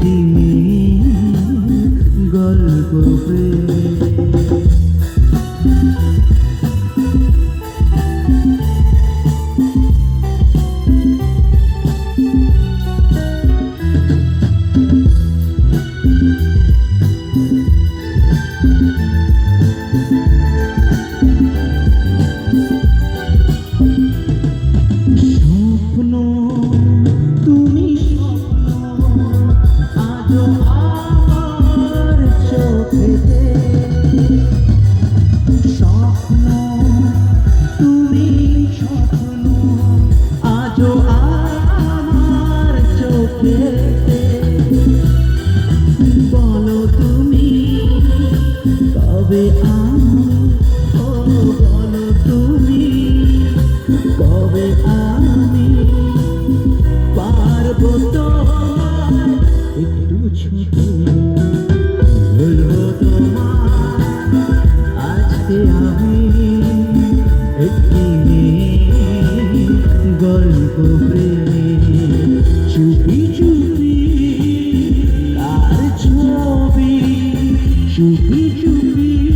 তুমি গল্প প্রেম। বলো তুমি, কবে বলো তুমি, কবে আমি? পারব একটু ছুটি। বলব তোমার আজকে আমি একটি গল্প you. be